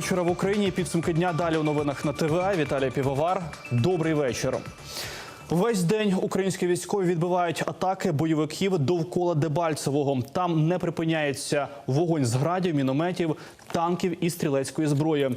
вечора в Україні. Підсумки дня далі у новинах на ТВА. Віталій Півовар. Добрий вечір. Весь день українські військові відбивають атаки бойовиків довкола Дебальцевого. Там не припиняється вогонь з градів, мінометів, танків і стрілецької зброї.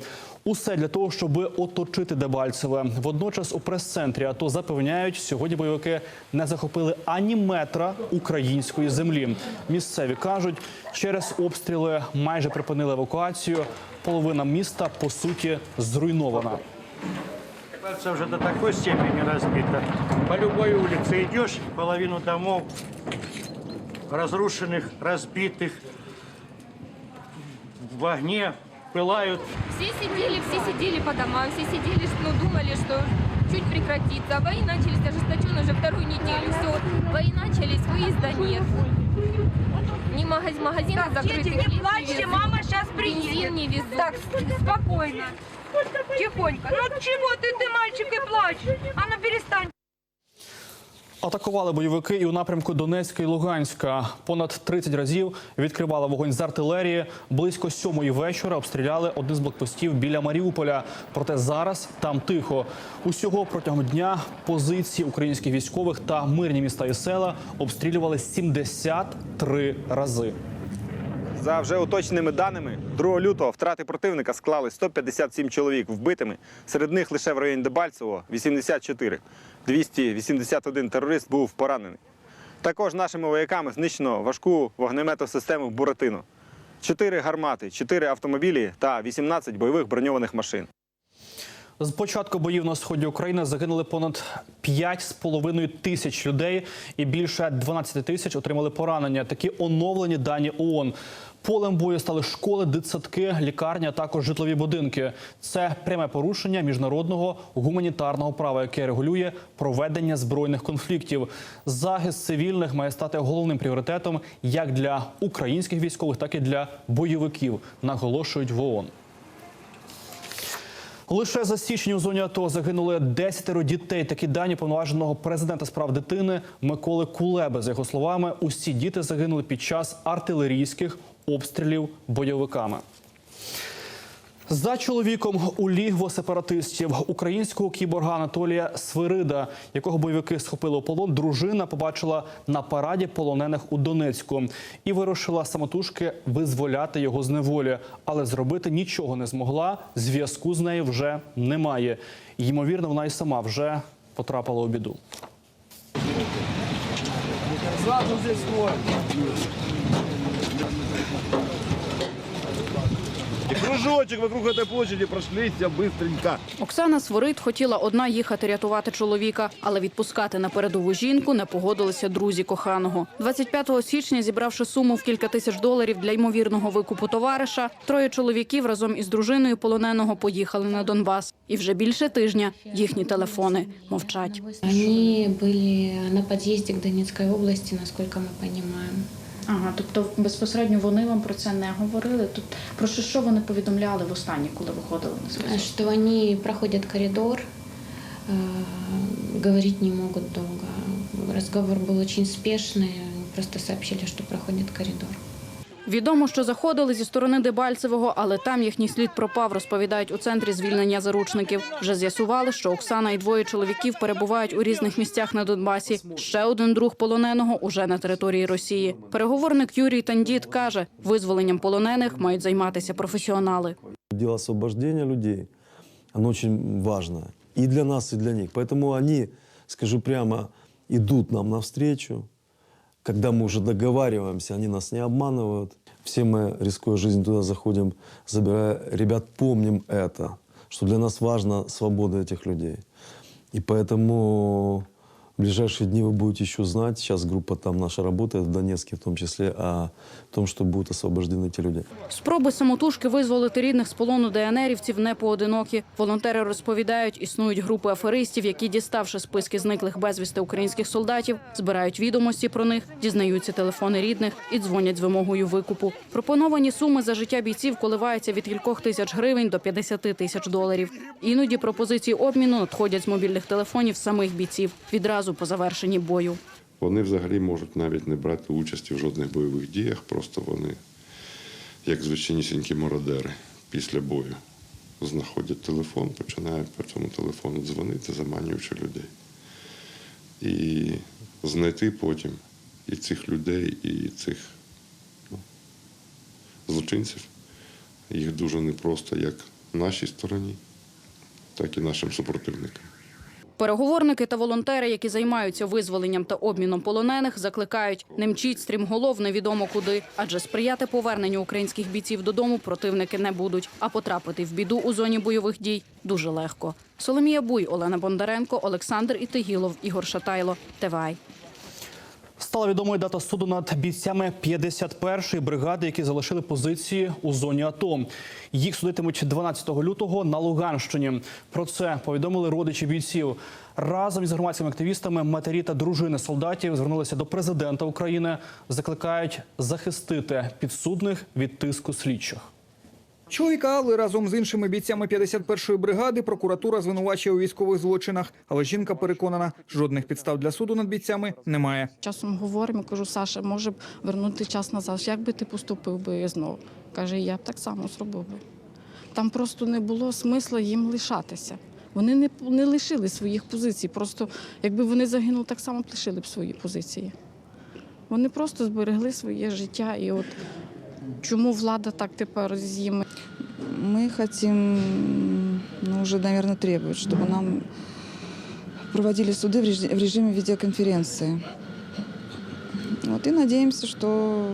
Усе для того, щоб оточити Дебальцеве. Водночас у прес-центрі АТО запевняють, сьогодні бойовики не захопили ані метра української землі. Місцеві кажуть, через обстріли майже припинили евакуацію. Половина міста по суті зруйнована. Кажется, уже до такой степени разбито. По любой улице идешь, половину домов разрушенных, разбитых, в огне, пылают. Все сидели, все сидели по домам, все сидели, ну, думали, что чуть прекратится. А бои начались ожесточенно уже вторую неделю. Все, бои начались, выезда нет. Ни магаз, магазины Так, закрыты, дети, не хлеб плачьте, везут, мама сейчас бензин приедет. не везут. Так, с- спокойно. Тихонько. Ну чего ты, ты мальчик, и плачешь? А ну перестань. Атакували бойовики і у напрямку Донецька і Луганська. Понад 30 разів відкривали вогонь з артилерії. Близько сьомої вечора обстріляли один з блокпостів біля Маріуполя. Проте зараз там тихо. Усього протягом дня позиції українських військових та мирні міста і села обстрілювали 73 рази. За вже уточненими даними, 2 лютого втрати противника склали 157 чоловік вбитими. Серед них лише в районі Дебальцево 84. 281 терорист був поранений. Також нашими вояками знищено важку вогнеметну систему Буратино. 4 гармати, 4 автомобілі та 18 бойових броньованих машин. З початку боїв на сході України загинули понад 5,5 тисяч людей і більше 12 тисяч отримали поранення. Такі оновлені дані ООН. Полем бою стали школи, дитсадки, лікарні, а також житлові будинки. Це пряме порушення міжнародного гуманітарного права, яке регулює проведення збройних конфліктів. Захист цивільних має стати головним пріоритетом як для українських військових, так і для бойовиків, наголошують в ООН. Лише за січень у зоні АТО загинули 10 дітей. Такі дані повноваженого президента з прав дитини Миколи Кулеби. За його словами, усі діти загинули під час артилерійських обстрілів бойовиками. За чоловіком у лігво сепаратистів українського кіборга Анатолія Свирида, якого бойовики схопили у полон, дружина побачила на параді полонених у Донецьку і вирушила самотужки визволяти його з неволі, але зробити нічого не змогла. Зв'язку з нею вже немає. Ймовірно, вона й сама вже потрапила у біду. И кружочек вокруг этой площади прошлись быстренько. Оксана Сворит хотіла одна їхати рятувати чоловіка, але відпускати на передову жінку не погодилися друзі коханого. 25 січня, зібравши суму в кілька тисяч доларів для ймовірного викупу товариша, троє чоловіків разом із дружиною полоненого поїхали на Донбас. І вже більше тижня їхні телефони мовчать. Они были на подъезде к Донецкой области, насколько мы понимаем. Ага, тобто безпосередньо вони вам про це не говорили. Тут про що, що вони повідомляли востаннє, коли виходили на зв'язок? Что они проходят коридор, э, говорить не могут долго. Разговор был очень спешный, они просто сообщили, что проходят коридор. Відомо, що заходили зі сторони Дебальцевого, але там їхній слід пропав, розповідають у центрі звільнення заручників. Вже з'ясували, що Оксана і двоє чоловіків перебувають у різних місцях на Донбасі. Ще один друг полоненого уже на території Росії. Переговорник Юрій Тандіт каже, визволенням полонених мають займатися професіонали. Дело освобождения людей, оно очень важно и для нас, и для них. Поэтому они, скажу прямо, идут нам навстречу. Когда мы уже договариваемся, они нас не обманывают. Все мы, рискуя жизнь, туда заходим, забирая ребят, помним это, что для нас важна свобода этих людей. И поэтому в ближайшие дни вы будете еще знать, сейчас группа там наша работает, в Донецке в том числе, о том, что будут освобождены те люди. Спроби самотужки визволити рідних з полону ДНРівців не поодинокі. Волонтери розповідають, існують групи аферистів, які, діставши списки зниклих безвісти українських солдатів, збирають відомості про них, дізнаються телефони рідних і дзвонять з вимогою викупу. Пропоновані суми за життя бійців коливаються від кількох тисяч гривень до 50 тисяч доларів. Іноді пропозиції обміну надходять з мобільних телефонів самих бійців відразу по завершенні бою. Вони взагалі можуть навіть не брати участі в жодних бойових діях, просто вони, як звичайнісінькі мародери, після бою знаходять телефон, починають по цьому телефону дзвонити, заманюючи людей. І знайти потім і цих людей, і цих ну, злочинців. Їх дуже непросто як нашій стороні, так і нашим супротивникам. Переговорники та волонтери, які займаються визволенням та обміном полонених, закликають не мчіть стрімголов невідомо куди, адже сприяти поверненню українських бійців додому противники не будуть. А потрапити в біду у зоні бойових дій дуже легко. Соломія Буй, Олена Бондаренко, Олександр Ітигілов, Ігор Шатайло. ТВАЙ. Стала відомою дата суду над бійцями 51-ї бригади, які залишили позиції у зоні АТО. Їх судитимуть 12 лютого на Луганщині. Про це повідомили родичі бійців. Разом із громадськими активістами матері та дружини солдатів звернулися до президента України. Закликають захистити підсудних від тиску слідчих. Чоловіка Алли разом з іншими бійцями 51-ї бригади прокуратура звинувачує у військових злочинах, але жінка переконана, жодних підстав для суду над бійцями немає. Часом говоримо, кажу, Саша, може б вернути час назад. Як би ти поступив би знову? Каже, я б так само зробив би. Там просто не було смисла їм лишатися. Вони не, не лишили своїх позицій. Просто якби вони загинули, так само б лишили б свої позиції. Вони просто зберегли своє життя. І от чому влада так тепер з ними? Мы хотим, ну, уже, наверное, требовать, чтобы нам проводили суды в реж- в режиме видеоконференции. Вот, и надеемся, что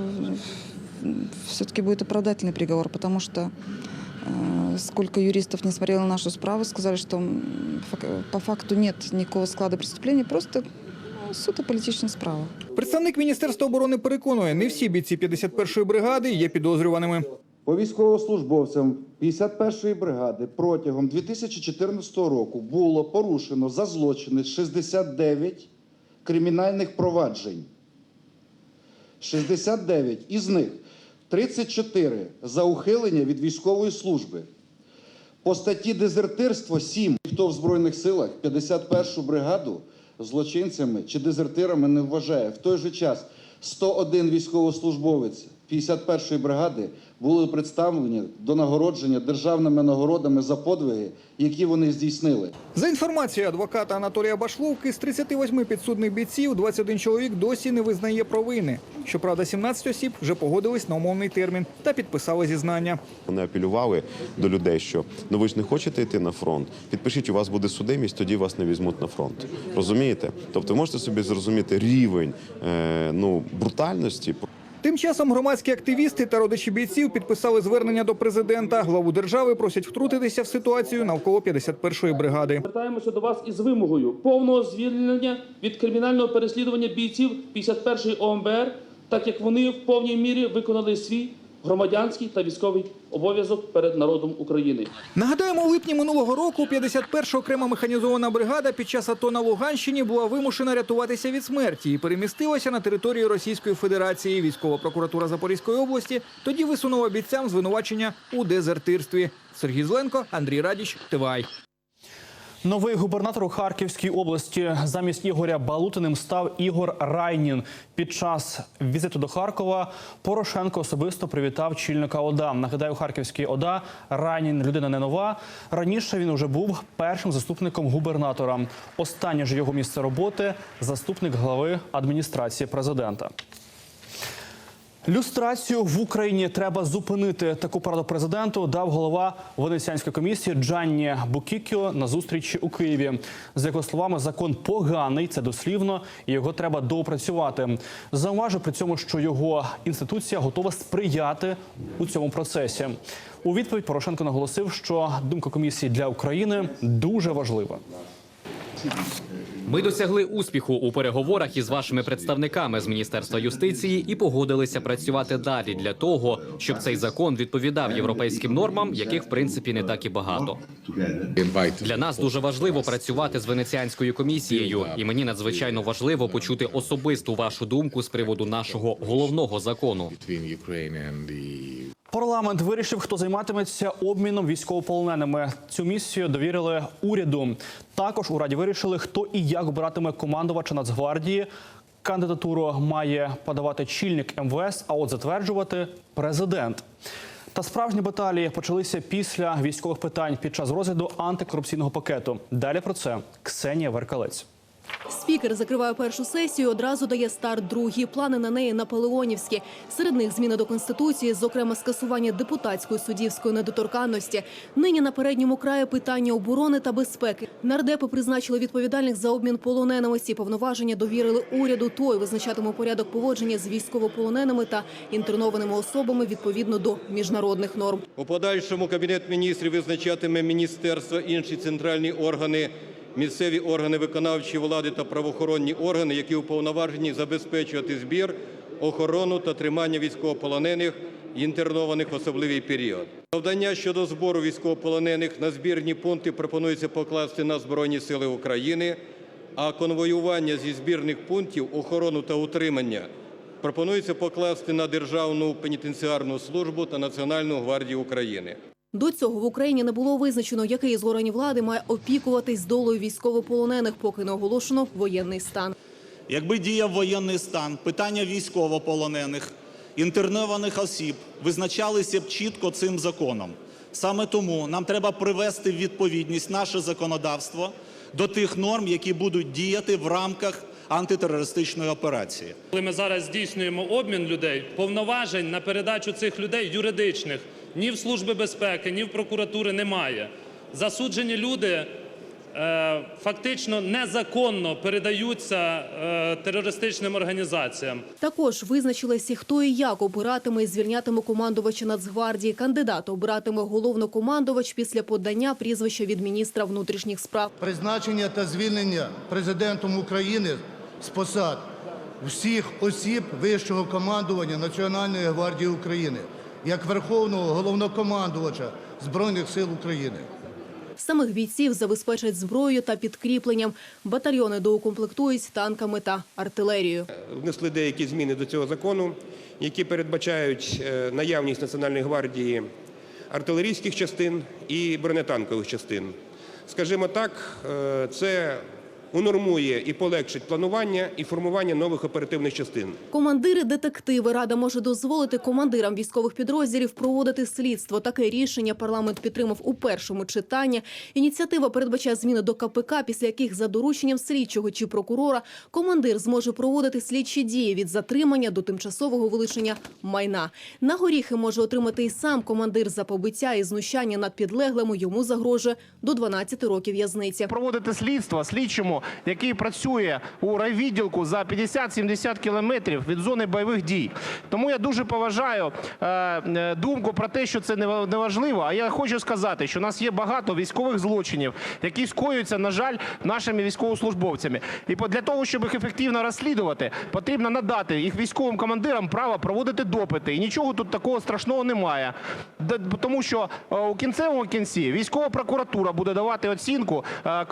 все-таки будет оправдательный приговор, потому что э, сколько юристов не смотрело нашу справу, сказали, что м, фак- по факту нет никакого склада преступления, просто суд и политичная справа. Представник Міністерства оборони переконує, не всі бійці 51-ї бригади є підозрюваними. По військовослужбовцям 51-ї бригади протягом 2014 року було порушено за злочини 69 кримінальних проваджень. 69. Із них 34 за ухилення від військової служби. По статті дезертирство 7. Хто в Збройних силах 51-шу бригаду злочинцями чи дезертирами не вважає. В той же час 101 військовослужбовець 51-ї бригади були представлені до нагородження державними нагородами за подвиги, які вони здійснили. За інформацією адвоката Анатолія Башловки, з 38 підсудних бійців 21 чоловік досі не визнає провини. Щоправда, 17 осіб вже погодились на умовний термін та підписали зізнання. Вони апелювали до людей, що ну ви ж не хочете йти на фронт. Підпишіть, у вас буде судимість, тоді вас не візьмуть на фронт. Розумієте? Тобто, можете собі зрозуміти рівень е, ну брутальності. Тим часом громадські активісти та родичі бійців підписали звернення до президента. Главу держави просять втрутитися в ситуацію навколо 51-ї бригади. Звертаємося до вас із вимогою повного звільнення від кримінального переслідування бійців 51-ї ОМБР, так як вони в повній мірі виконали свій громадянський та військовий обов'язок перед народом України. Нагадаємо, у липні минулого року 51-ша окрема механізована бригада під час АТО на Луганщині була вимушена рятуватися від смерті і перемістилася на територію Російської Федерації. Військова прокуратура Запорізької області тоді висунула бійцям звинувачення у дезертирстві. Сергій Зленко, Андрій Радіч, Тивай. Новий губернатор у Харківській області замість Ігоря Балутиним став Ігор Райнін. Під час візиту до Харкова Порошенко особисто привітав чільника ОДА. Нагадаю, у Харківській ОДА Райнін людина не нова. Раніше він вже був першим заступником губернатора. Останнє ж його місце роботи заступник глави адміністрації президента. Люстрацію в Україні треба зупинити. Таку пораду президенту дав голова Венеціанської комісії Джанні Букікіо на зустрічі у Києві. За його словами, закон поганий, це дослівно, і його треба доопрацювати. Зауважив при цьому, що його інституція готова сприяти у цьому процесі. У відповідь Порошенко наголосив, що думка комісії для України дуже важлива. Ми досягли успіху у переговорах із вашими представниками з міністерства юстиції і погодилися працювати далі для того, щоб цей закон відповідав європейським нормам, яких в принципі не так і багато. Для нас дуже важливо працювати з венеціанською комісією, і мені надзвичайно важливо почути особисту вашу думку з приводу нашого головного закону. Парламент вирішив, хто займатиметься обміном військовополоненими. Цю місію довірили уряду. Також у раді вирішили, хто і як обиратиме командувача Нацгвардії. Кандидатуру має подавати чільник МВС, а от затверджувати президент. Та справжні баталії почалися після військових питань під час розгляду антикорупційного пакету. Далі про це Ксенія Веркалець. Спікер закриває першу сесію. Одразу дає старт другій. Плани на неї наполеонівські. Серед них зміни до конституції, зокрема скасування депутатської суддівської недоторканності. Нині на передньому краї питання оборони та безпеки. Нардепи призначили відповідальних за обмін полоненими. Ці повноваження довірили уряду. Той визначатиме порядок поводження з військовополоненими та інтернованими особами відповідно до міжнародних норм. У подальшому Кабінет міністрів визначатиме міністерства, інші центральні органи, місцеві органи виконавчої влади та правоохоронні органи, які уповноважені забезпечувати збір, охорону та тримання військовополонених інтернованих в особливий період. Завдання щодо збору військовополонених на збірні пункти пропонується покласти на Збройні Сили України, а конвоювання зі збірних пунктів, охорону та утримання пропонується покласти на Державну пенітенціарну службу та Національну гвардію України. До цього в Україні не було визначено, який з органів влади має опікуватись долею військовополонених, поки не оголошено воєнний стан. Якби діяв воєнний стан, питання військовополонених, інтернованих осіб визначалися б чітко цим законом. Саме тому нам треба привести в відповідність наше законодавство до тих норм, які будуть діяти в рамках антитерористичної операції. Коли ми зараз здійснюємо обмін людей, повноважень на передачу цих людей юридичних ні в Служби безпеки, ні в прокуратури немає. Засуджені люди е, фактично незаконно передаються е, терористичним організаціям. Також визначилися, хто і як обиратиме і звільнятиме командувача Нацгвардії. Кандидата обиратиме головнокомандувач після подання прізвища від міністра внутрішніх справ. призначення та звільнення президентом України з посад всіх осіб вищого командування Національної гвардії України як Верховного головнокомандувача Збройних сил України. Самих бійців забезпечать зброєю та підкріпленням. Батальйони доукомплектують танками та артилерією. внесли деякі зміни до цього закону, які передбачають е, наявність Національної гвардії артилерійських частин і бронетанкових частин. Скажімо так, е, це унормує і полегшить планування і формування нових оперативних частин. Командири детективи рада може дозволити командирам військових підрозділів проводити слідство. Таке рішення парламент підтримав у першому читанні. Ініціатива передбачає зміни до КПК, після яких за дорученням слідчого чи прокурора командир зможе проводити слідчі дії від затримання до тимчасового вилучення майна. На горіхи може отримати і сам командир за побиття і знущання над підлеглими. Йому загрожує до 12 років в'язниці. проводити слідство слідчому, який працює у райвідділку за 50-70 кілометрів від зони бойових дій. Тому я дуже поважаю е, е, думку про те, що це не ва- не важливо. А я хочу сказати, що у нас є багато військових злочинів, які скоюються, на жаль, нашими військовослужбовцями. І для того, щоб їх ефективно розслідувати, потрібно надати їх військовим командирам право проводити допити. І нічого тут такого страшного немає. Тому що е, у кінцевому кінці військова прокуратура буде давати оцінку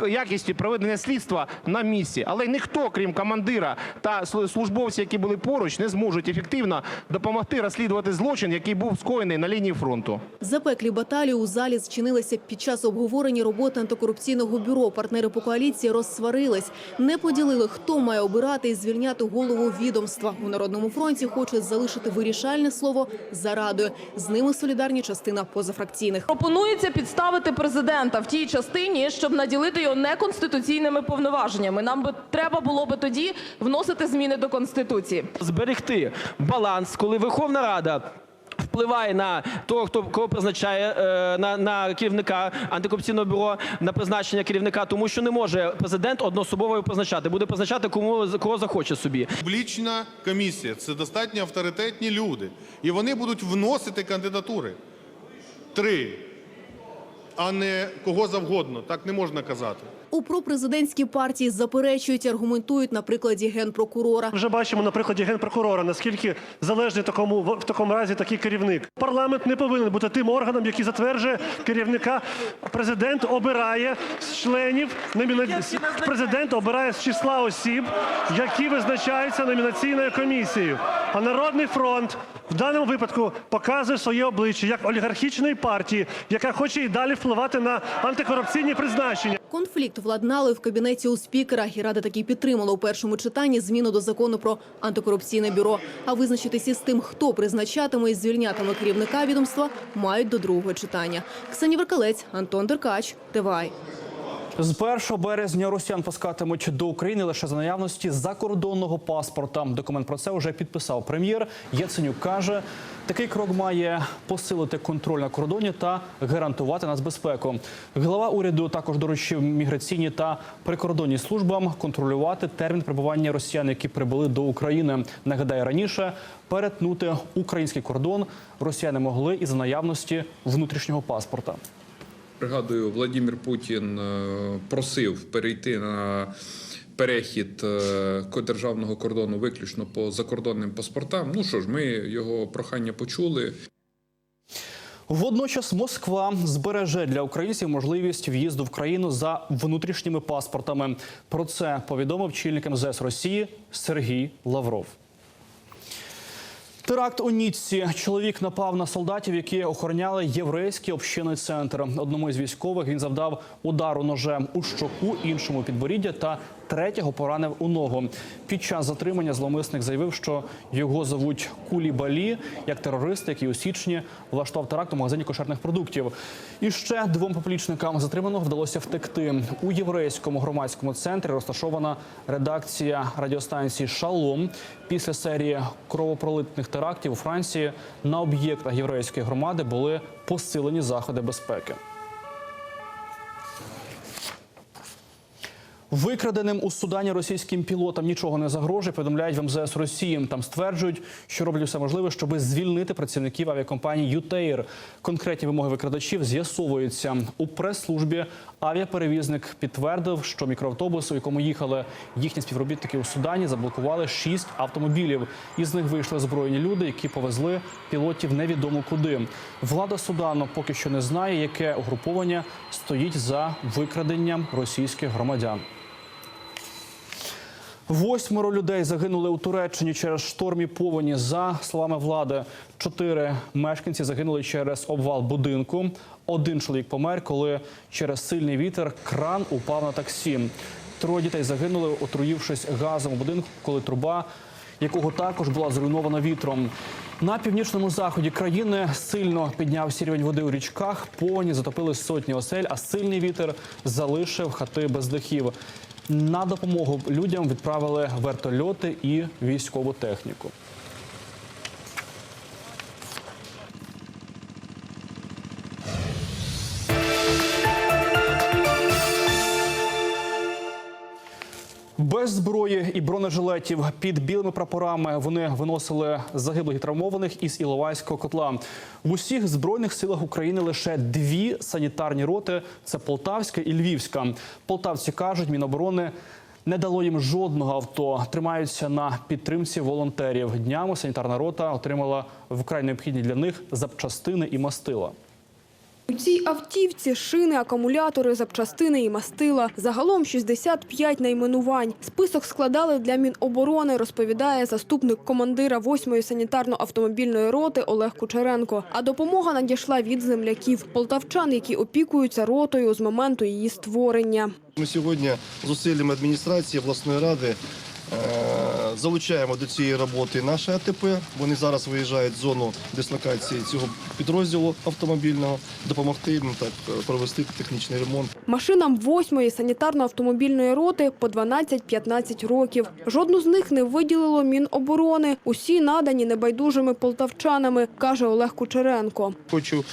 якісті проведення слідства на місці. Але ніхто, крім командира та сл- службовців, які були поруч, не зможуть ефективно допомогти розслідувати злочин, який був скоєний на лінії фронту. Запеклі баталії у залі зчинилися під час обговорення роботи антикорупційного бюро. Партнери по коаліції розсварились, не поділили, хто має обирати і звільняти голову відомства. У народному фронті хочуть залишити вирішальне слово за радою. З ними солідарні частина позафракційних. Пропонується підставити президента в тій частині, щоб наділити його неконституційними повноваженнями. Нам би треба було би тоді вносити зміни до конституції. зберегти баланс, коли Верховна Рада. Впливає на того, хто кого призначає е, на, на керівника антикорупційного бюро на призначення керівника, тому що не може президент одноособово його призначати, буде призначати кому кого захоче собі. Публічна комісія це достатньо авторитетні люди. І вони будуть вносити кандидатури. Три. А не кого завгодно. Так не можна казати. У пропрезидентській партії заперечують, аргументують на прикладі генпрокурора. Вже бачимо на прикладі генпрокурора, наскільки залежний такому в такому разі такий керівник. Парламент не повинен бути тим органом, який затверджує керівника. Президент обирає з членів номіна... Президент обирає з числа осіб, які визначаються номінаційною комісією. А народний фронт в даному випадку показує своє обличчя як олігархічної партії, яка хоче і далі впливати на антикорупційні призначення. Конфлікт владнали в кабінеті у спікера, і рада таки підтримала у першому читанні зміну до закону про антикорупційне бюро. А визначитися з тим, хто призначатиме і звільнятиме керівника відомства, мають до другого читання. Ксенія Веркалець, Антон Деркач, ТВАЙ. З 1 березня росіян пускатимуть до України лише за наявності закордонного паспорта. Документ про це вже підписав прем'єр. Яценюк каже, такий крок має посилити контроль на кордоні та гарантувати нацбезпеку. Глава уряду також доручив міграційні та прикордонні службам контролювати термін прибування росіян, які прибули до України. Нагадаю, раніше перетнути український кордон росіяни могли із наявності внутрішнього паспорта. Пригадую, Владимир Путін е, просив перейти на перехід е, державного кордону виключно по закордонним паспортам. Ну що ж, ми його прохання почули. Водночас Москва збереже для українців можливість в'їзду в країну за внутрішніми паспортами. Про це повідомив чільник МЗС Росії Сергій Лавров. Теракт у Ніцці. Чоловік напав на солдатів, які охороняли єврейський общинний центр. Одному із військових він завдав удару ножем у щоку, іншому підборіддя та третього поранив у ногу. Під час затримання зловмисник заявив, що його зовуть Кулі Балі, як терорист, який у січні влаштував теракт у магазині кошерних продуктів. І ще двом поплічникам затриманого вдалося втекти. У єврейському громадському центрі розташована редакція радіостанції Шалом. Після серії кровопролитних терактів у Франції на об'єктах єврейської громади були посилені заходи безпеки. Викраденим у Судані російським пілотам нічого не загрожує. Повідомляють в МЗС Росії. Там стверджують, що роблять все можливе, щоб звільнити працівників авіакомпанії «Ютеїр». Конкретні вимоги викрадачів з'ясовуються у прес-службі. Авіаперевізник підтвердив, що мікроавтобус, у якому їхали їхні співробітники у Судані, заблокували шість автомобілів. Із них вийшли збройні люди, які повезли пілотів невідомо куди. Влада Судану поки що не знає, яке угруповання стоїть за викраденням російських громадян. Восьмеро людей загинули у Туреччині через шторм і повені. За словами влади, чотири мешканці загинули через обвал будинку. Один чоловік помер, коли через сильний вітер кран упав на таксі. Троє дітей загинули, отруївшись газом у будинку, коли труба, якого також була зруйнована вітром. На північному заході країни сильно піднявся рівень води у річках. Повені затопили сотні осель, а сильний вітер залишив хати без дахів. На допомогу людям відправили вертольоти і військову техніку. Без зброї і бронежилетів під білими прапорами вони виносили загиблих і травмованих із Іловайського котла. В усіх збройних силах України лише дві санітарні роти: це Полтавська і Львівська. Полтавці кажуть, Міноборони не дало їм жодного авто. Тримаються на підтримці волонтерів. Днями санітарна рота отримала вкрай необхідні для них запчастини і мастила. У цій автівці шини, акумулятори, запчастини і мастила. Загалом 65 найменувань. Список складали для Міноборони, розповідає заступник командира 8-ї санітарно-автомобільної роти Олег Кучеренко. А допомога надійшла від земляків, полтавчан, які опікуються ротою з моменту її створення. Ми сьогодні зусиллями адміністрації обласної ради е, залучаємо до цієї роботи наше АТП. Вони зараз виїжджають в зону дислокації цього підрозділу автомобільного, допомогти їм так провести технічний ремонт. Машинам 8-ї санітарно-автомобільної роти по 12-15 років. Жодну з них не виділило Міноборони. Усі надані небайдужими полтавчанами, каже Олег Кучеренко. Хочу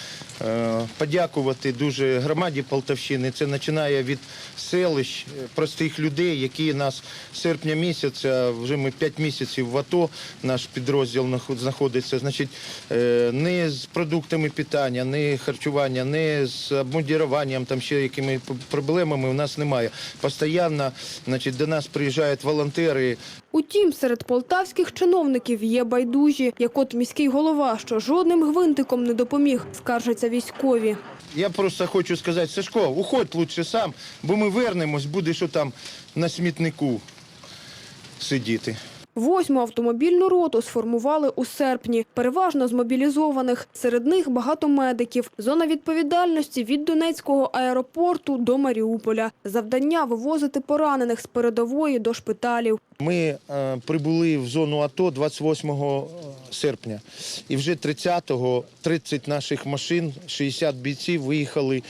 е, подякувати дуже громаді Полтавщини. Це починає від селищ, е, простих людей, які нас з серпня місяця, вже ми 5 місяців в АТО, наш підрозділ наход- знаходиться. Значить, е, не з продуктами питання, не харчування, не з обмундіруванням, там ще якими проблемами у нас немає. Постоянно значить, до нас приїжджають волонтери, Утім, серед полтавських чиновників є байдужі, як от міський голова, що жодним гвинтиком не допоміг, скаржаться військові. Я просто хочу сказати, Сашко, уходь лучше сам, бо ми вернемось, будеш там на смітнику сидіти. Восьму автомобільну роту сформували у серпні, переважно з мобілізованих. Серед них багато медиків. Зона відповідальності від Донецького аеропорту до Маріуполя. Завдання вивозити поранених з передової до шпиталів. Ми е, прибули в зону АТО 28 серпня. І вже 30-го 30 наших машин, 60 бійців виїхали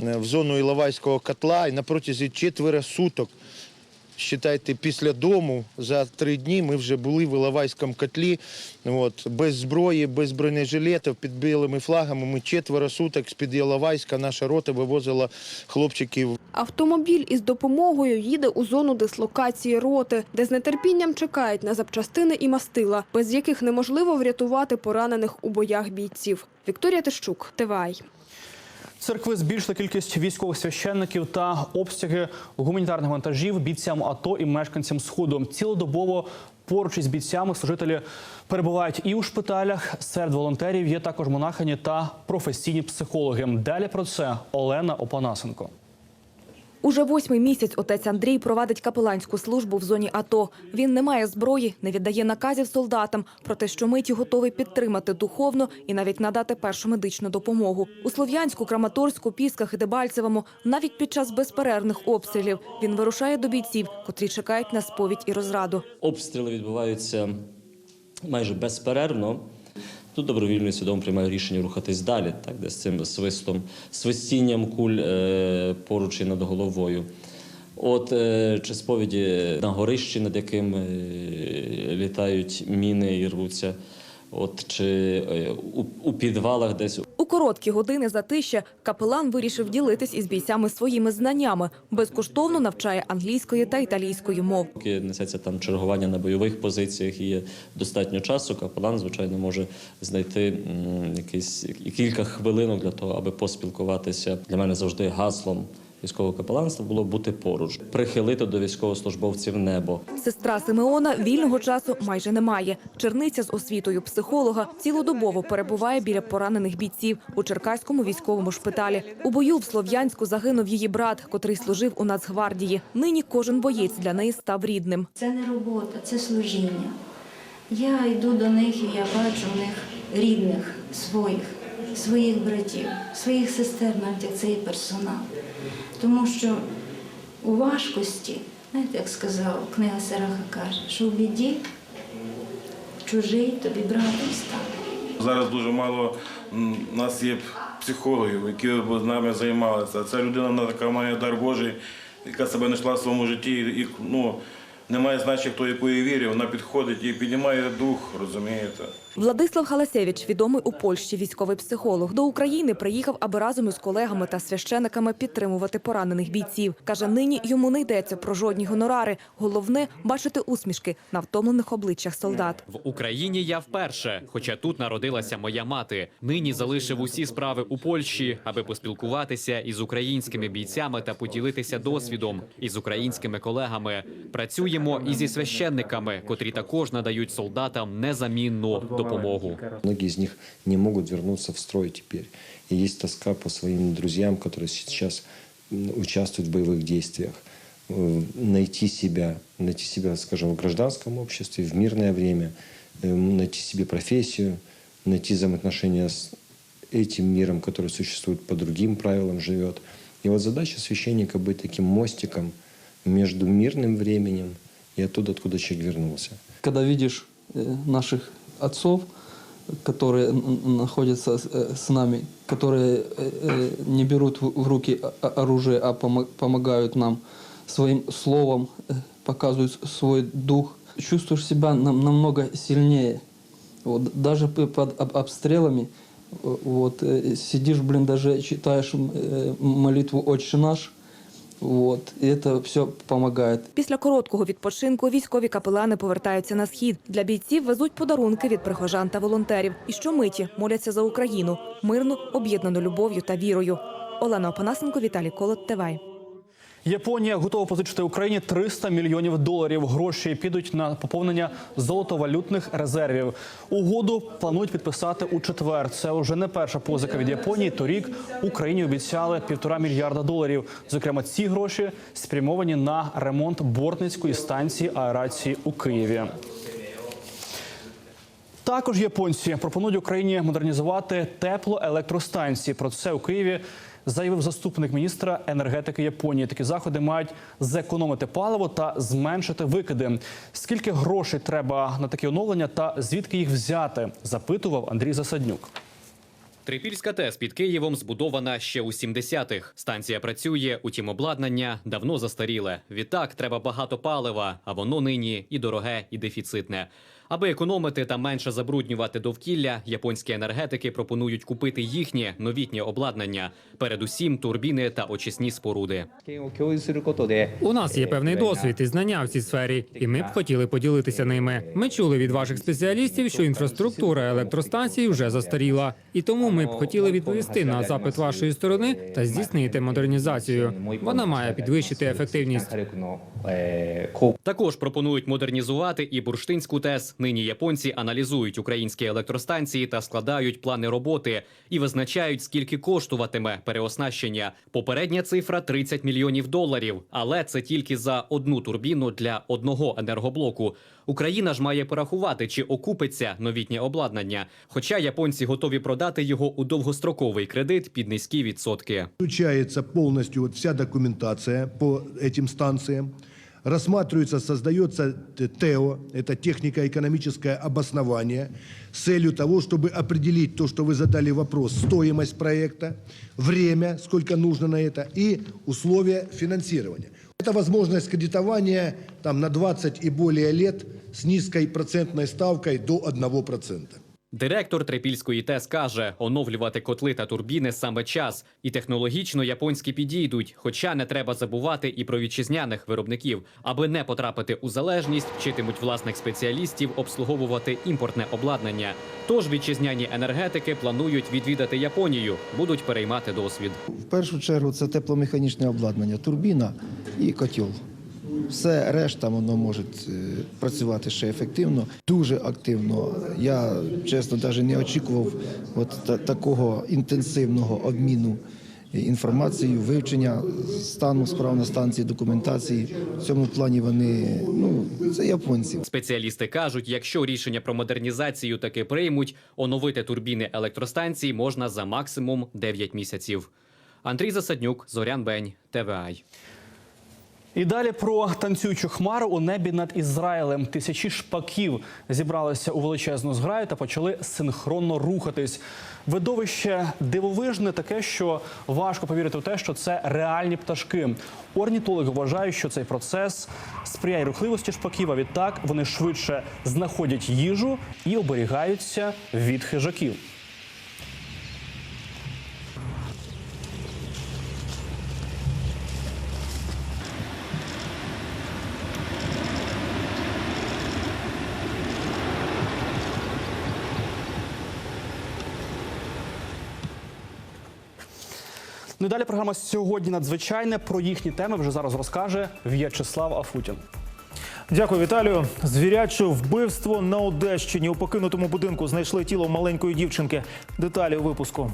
е, в зону Іловайського котла і на протязі четверо суток. Считайте, після дому за три дні ми вже були в Іловайському котлі, от, без зброї, без бронежилетів, під білими флагами. Ми четверо суток з-під Іловайська наша рота вивозила хлопчиків Автомобіль із допомогою їде у зону дислокації роти, де з нетерпінням чекають на запчастини і мастила, без яких неможливо врятувати поранених у боях бійців. Вікторія Тищук, ТВАЙ. Церкви збільшили кількість військових священників та обсяги гуманітарних вантажів бійцям АТО і мешканцям Сходу. Цілодобово поруч із бійцями служителі перебувають і у шпиталях. Серед волонтерів є також монахині та професійні психологи. Далі про це Олена Опанасенко. Уже восьмий місяць отець Андрій провадить капеланську службу в зоні АТО. Він не має зброї, не віддає наказів солдатам, проте щомиті готовий підтримати духовно і навіть надати першу медичну допомогу. У Слов'янську, Краматорську, Пісках і Дебальцевому навіть під час безперервних обстрілів він вирушає до бійців, котрі чекають на сповідь і розраду. Обстріли відбуваються майже безперервно. Тут добровільно і свідомо приймаю рішення рухатись далі, так, де з цим свистом, свистінням куль е, поруч і над головою. От е, чи сповіді на горищі, над яким е, літають міни і рвуться, от чи е, у, у підвалах десь короткі години затища капелан вирішив ділитись із бійцями своїми знаннями. Безкоштовно навчає англійської та італійської мов. Поки несеться там чергування на бойових позиціях і є достатньо часу, капелан, звичайно, може знайти якісь кілька хвилинок для того, аби поспілкуватися. Для мене завжди гаслом військового капеланства було бути поруч, прихилити до військовослужбовців небо. Сестра Симеона вільного часу майже немає. Черниця з освітою психолога цілодобово перебуває біля поранених бійців у Черкаському військовому шпиталі. У бою в Слов'янську загинув її брат, котрий служив у Нацгвардії. Нині кожен боєць для неї став рідним. Це не робота, це служіння. Я йду до них і я бачу в них рідних, своїх, своїх братів, своїх сестер, навіть як цей персонал. Тому що у важкості, знаєте, як сказав книга Сараха каже, що в біді чужий тобі братом стане. Зараз дуже мало у нас є психологів, які б з нами займалися. Ця людина вона така має дар Божий, яка себе знайшла в своєму житті. І ну, немає значення, хто якої вірі, вона підходить і піднімає дух, розумієте. Владислав Халасевич, відомий у Польщі військовий психолог, до України приїхав, аби разом із колегами та священиками підтримувати поранених бійців. Каже, нині йому не йдеться про жодні гонорари. Головне бачити усмішки на втомлених обличчях солдат. В Україні я вперше, хоча тут народилася моя мати. Нині залишив усі справи у Польщі, аби поспілкуватися із українськими бійцями та поділитися досвідом із українськими колегами. Працюємо і зі священниками, котрі також надають солдатам незамінну допомогу. Многие из них не могут вернуться в строй теперь. И есть тоска по своим друзьям, которые сейчас участвуют в боевых действиях. Э, Найти себя, найти себя, скажем, в гражданском обществе, в мирное время, э, найти себе профессию, найти взаимоотношения с этим миром, который существует по другим правилам, живет. И вот задача священника быть таким мостиком между мирным временем и оттуда, откуда человек вернулся. когда видишь э, наших отцов, которые н- н- находятся с, э, с нами, которые э, э, не берут в в руки о- о- оружие, а помо- помогают нам своим словом, э, показывают с- свой дух, чувствуешь себя нам- намного сильнее. Вот, даже п- под об- обстрелами э, вот, э, сидишь в блиндаже, читаешь м, э, молитву «Отче наш», вот, і це все допомагає. Після короткого відпочинку військові капелани повертаються на схід. Для бійців везуть подарунки від прихожан та волонтерів. І щомиті моляться за Україну, мирну, об'єднану любов'ю та вірою. Олена Опанасенко, Віталій Колот, ТВ. Японія готова позичити Україні 300 мільйонів доларів. Гроші підуть на поповнення золотовалютних резервів. Угоду планують підписати у четвер. Це вже не перша позика від Японії. Торік Україні обіцяли півтора мільярда доларів. Зокрема, ці гроші спрямовані на ремонт бортницької станції аерації у Києві. Також японці пропонують Україні модернізувати теплоелектростанції. Про це у Києві заявив заступник міністра енергетики Японії. Такі заходи мають зекономити паливо та зменшити викиди. Скільки грошей треба на такі оновлення та звідки їх взяти? Запитував Андрій Засаднюк. Трипільська ТЕС під Києвом збудована ще у 70-х. Станція працює, утім обладнання давно застаріле. Відтак треба багато палива, а воно нині і дороге, і дефіцитне. Аби економити та менше забруднювати довкілля, японські енергетики пропонують купити їхнє новітнє обладнання, передусім турбіни та очисні споруди. У нас є певний досвід і знання в цій сфері, і ми б хотіли поділитися ними. Ми чули від ваших спеціалістів, що інфраструктура електростанцій вже застаріла, і тому ми б хотіли відповісти на запит вашої сторони та здійснити модернізацію. Вона має підвищити ефективність. Також пропонують модернізувати і бурштинську ТЕС. Нині японці аналізують українські електростанції та складають плани роботи і визначають, скільки коштуватиме переоснащення. Попередня цифра 30 мільйонів доларів, але це тільки за одну турбіну для одного енергоблоку. Україна ж має порахувати, чи окупиться новітнє обладнання. Хоча японці готові продати його у довгостроковий кредит під низькі відсотки. Полностью вот вся документация по этим станциям. Рассматривается, создается ТЭО, это технико-экономическое обоснование, с целью того, чтобы определить то, что вы задали вопрос, стоимость проекта, время, сколько нужно на это, и условия финансирования. Это возможность кредитования там, на 20 и более лет с низкой процентной ставкой до 1%. Директор Трипільської ТЕС каже, оновлювати котли та турбіни саме час, і технологічно японські підійдуть. Хоча не треба забувати і про вітчизняних виробників, аби не потрапити у залежність, вчитимуть власних спеціалістів обслуговувати імпортне обладнання. Тож вітчизняні енергетики планують відвідати Японію, будуть переймати досвід. В першу чергу це тепломеханічне обладнання, турбіна і котел. Все решта воно може е, працювати ще ефективно, дуже активно. Я чесно навіть не очікував от такого інтенсивного обміну інформацією, вивчення стану справ на станції, документації. В цьому плані вони ну це японці. Спеціалісти кажуть, якщо рішення про модернізацію таки приймуть, оновити турбіни електростанцій можна за максимум 9 місяців. Андрій Засаднюк, Зорян Бень, ТВАЙ. І далі про танцюючу хмару у небі над Ізраїлем. Тисячі шпаків зібралися у величезну зграю та почали синхронно рухатись. Видовище дивовижне таке, що важко повірити в те, що це реальні пташки. Орнітологи вважають, що цей процес сприяє рухливості шпаків, а відтак вони швидше знаходять їжу і оберігаються від хижаків. Ну і далі програма сьогодні надзвичайне. Про їхні теми вже зараз розкаже В'ячеслав Афутін. Дякую, Віталію. Звіряче вбивство на Одещині у покинутому будинку знайшли тіло маленької дівчинки. Деталі у випуску.